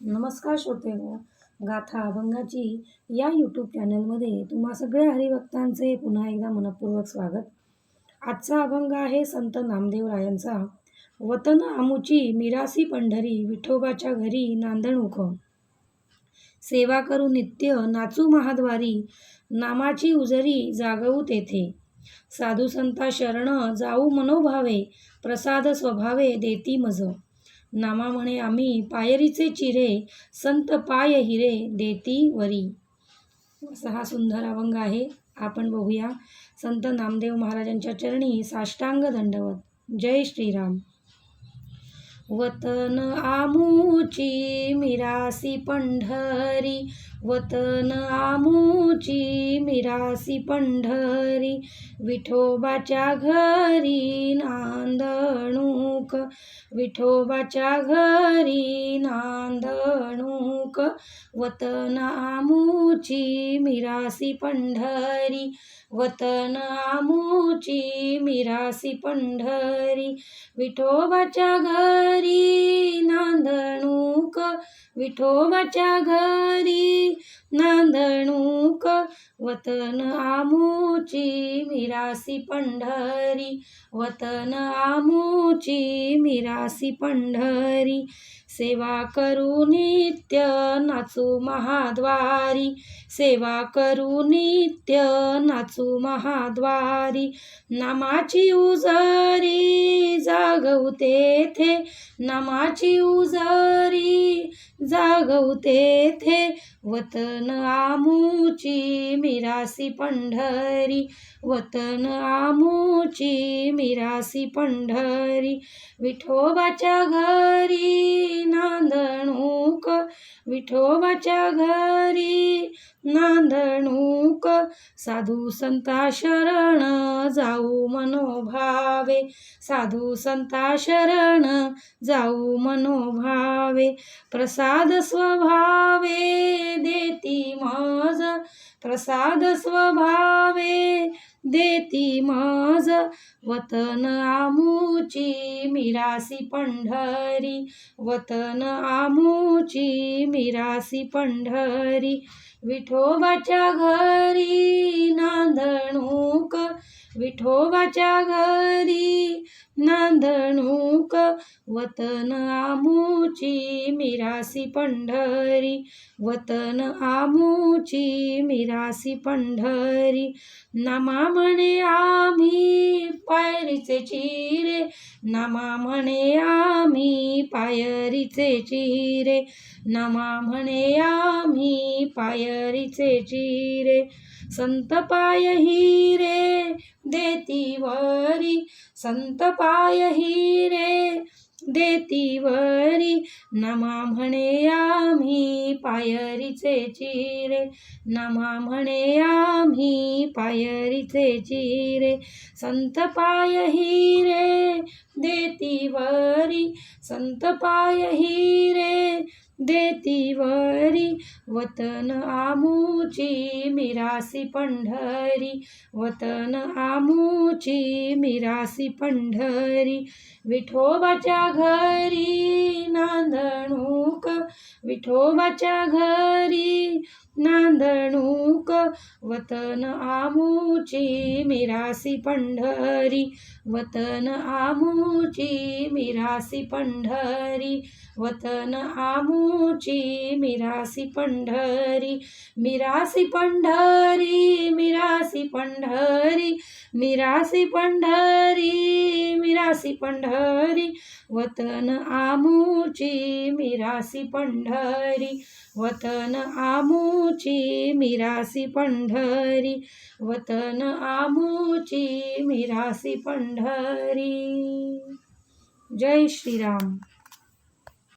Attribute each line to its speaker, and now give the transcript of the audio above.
Speaker 1: नमस्कार श्रोते हो, गाथा अभंगाची या यूट्यूब चॅनलमध्ये तुम्हा सगळ्या हरिभक्तांचे पुन्हा एकदा मनपूर्वक स्वागत. आजचा अभंग आहे संत नामदेव रायांचा वतन आमुची मिरासी पंढरी विठोबाच्या घरी नांदणूक सेवा करू नित्य नाचू महाद्वारी नामाची उजरी जागवू तेथे. साधू संता शरण जाऊ मनोभावे प्रसाद स्वभावे देती मज. नामा म्हणे आम्ही पायरीचे चिरे संत पाय हिरे देती वरी. असा हा सुंदर अभंग आहे. आपण बघूया. संत नामदेव महाराजांच्या चरणी साष्टांग दंडवत. जय श्रीराम. वतन आमूची मिरासी पंढरी वतन आमूची मिरासी पंढरी विठोबाच्या घरी नांदणूक विठोबाच्या घरी नांदणूक वतन आमूची मिरासी पंढरी वतन आमूची मिरासी पंढरी विठोबाच्या घरी नांदणूक विठोबाच्या घरी नांदणूक वतन आमूची मिरासी पंढरी वतन आमूची मिरासी पंढरी सेवा करू नित्य नाचू महाद्वारी सेवा करू नित्य नाचू महाद्वारी नामाची उजरी जागवते थे नामाची उजरी जागवते थे वतन आमूची मिरासी पंढरी वतन आमूची मिरासी पंढरी विठोबाच्या घरी नांदणूक विठोबाच्या घरी नांदणूक. साधू संता शरण जाऊ मनोभावे. साधू संता शरण जाऊ मनोभावे. प्रसाद स्वभावे देती मज. प्रसाद स्वभावे देती मज वतन आमूची मिरासी पंढरी. वतन आमूची मिरासी पंढरी. विठोबाच्या घरी नांदणूक विठोबाच्या घरी नांदणूक. वतन आमूची मिरासी पंढरी. वतन आमूची मिरासी पंढरी. नामा म्हणे आम्ही पायरीचे चिरे. नामा म्हणे आम्ही पायरीचे चिरे. नामा म्हणे आम्ही पायरीचे चिरे. संत पाय हिरे देती वरी. संत पाय हिरे देती वरी. नमा म्हणे आम्ही पायरीचे चिरे. नमा म्हणे आम्ही पायरीचे चिरे. संत पाय हिरे देती वरी. संत पाय हिरे देती वरी वतन आमूची मिरासी पंढरी वतन आमूची मिरासी पंढरी विठोबाच्या घरी नांदणूक विठोबाच्या घरी नांदणूक. वतन आमूची मिरासी पंढरी वतन आमूची मिरासी पंढरी वतन आमूची मिरासी पंढरी मिरासी पंढरी मिरासी पंढरी मिरासी पंढरी मिरासी पंढरी वतन आमूची मिरासी पंढरी वतन आमूची मिरासी पंढरी वतन आमूची मिरासी पंढरी. जय श्रीराम.